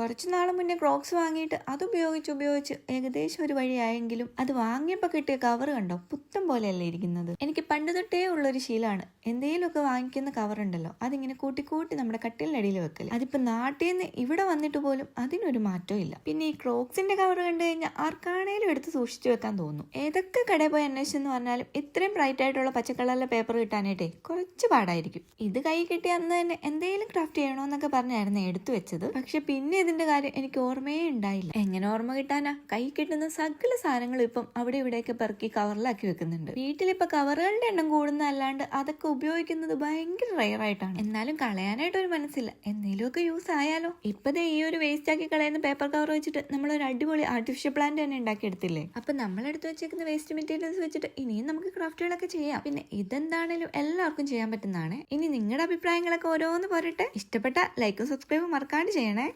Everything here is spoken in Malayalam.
കുറച്ചു നാൾ മുന്നേ ക്രോക്സ് വാങ്ങിയിട്ട് അത് ഉപയോഗിച്ച് ഉപയോഗിച്ച് ഏകദേശം ഒരു വഴിയായെങ്കിലും അത് വാങ്ങിയപ്പോൾ കിട്ടിയ കവർ കണ്ടോ? പുത്തം പോലെയല്ലേ ഇരിക്കുന്നത്. എനിക്ക് പണ്ട് തൊട്ടേ ഉള്ളൊരു ശീലമാണ്. എന്തെങ്കിലുമൊക്കെ വാങ്ങിക്കുന്ന കവർ ഉണ്ടല്ലോ അതിങ്ങനെ കൂട്ടി കൂട്ടി നമ്മുടെ കട്ടിലിനടിയിൽ വെക്കൽ. അതിപ്പോൾ നാട്ടിൽ നിന്ന് ഇവിടെ വന്നിട്ട് പോലും അതിനൊരു മാറ്റവും ഇല്ല. പിന്നെ ഈ ക്രോക്സിന്റെ കവർ കണ്ടു കഴിഞ്ഞാൽ ആർക്കാണേലും എടുത്ത് സൂക്ഷിച്ചു വെക്കാൻ തോന്നും. ഏതൊക്കെ കടയിൽ പോയി അന്വേഷിച്ചെന്ന് പറഞ്ഞാലും ഇത്രയും ബ്രൈറ്റ് ആയിട്ടുള്ള പച്ചക്കളറിലെ പേപ്പർ കിട്ടാനായിട്ടേ കുറച്ച് പാടായിരിക്കും. ഇത് കൈ കിട്ടിയ അന്ന് തന്നെ എന്തെങ്കിലും ക്രാഫ്റ്റ് ചെയ്യണമെന്നൊക്കെ പറഞ്ഞായിരുന്നു എടുത്തു വെച്ചത്. പക്ഷെ പിന്നെ ഇതിന്റെ കാര്യം എനിക്ക് ഓർമ്മയേ ഉണ്ടായില്ല. എങ്ങനെ ഓർമ്മ കിട്ടാനാ? കൈ കിട്ടുന്ന സകല സാധനങ്ങളും ഇപ്പം അവിടെ ഇവിടെയൊക്കെ പെറുക്കി കവറിലാക്കി വെക്കുന്നുണ്ട്. വീട്ടിലിപ്പൊ കവറുകളുടെ എണ്ണം കൂടുന്നതല്ലാണ്ട് അതൊക്കെ ഉപയോഗിക്കുന്നത് ഭയങ്കര റയർ ആയിട്ടാണ്. എന്നാലും കളയാനായിട്ട് ഒരു മനസ്സില്ല. എന്തെങ്കിലുമൊക്കെ യൂസ് ആയാലോ? ഇപ്പതേ ഈ ഒരു വേസ്റ്റ് ആക്കി കളയുന്ന പേപ്പർ കവർ വെച്ചിട്ട് നമ്മൾ ഒരു അടിപൊളി ആർട്ടിഫിഷ്യൽ പ്ലാന്റ് തന്നെ ഉണ്ടാക്കിയെടുത്തില്ലേ? അപ്പൊ നമ്മൾ എടുത്ത് വെച്ചേക്കുന്ന വേസ്റ്റ് മെറ്റീരിയൽസ് വെച്ചിട്ട് ഇനിയും നമുക്ക് ക്രാഫ്റ്റുകളൊക്കെ ചെയ്യാം. പിന്നെ ഇതെന്താണേലും എല്ലാവർക്കും ചെയ്യാൻ പറ്റുന്നതാണ്. ഇനി നിങ്ങളുടെ അഭിപ്രായങ്ങളൊക്കെ ഓരോന്ന് പോരട്ടെ. ഇഷ്ടപ്പെട്ട ലൈക്കും സബ്സ്ക്രൈബും മറക്കാണ്ട് ചെയ്യണേ.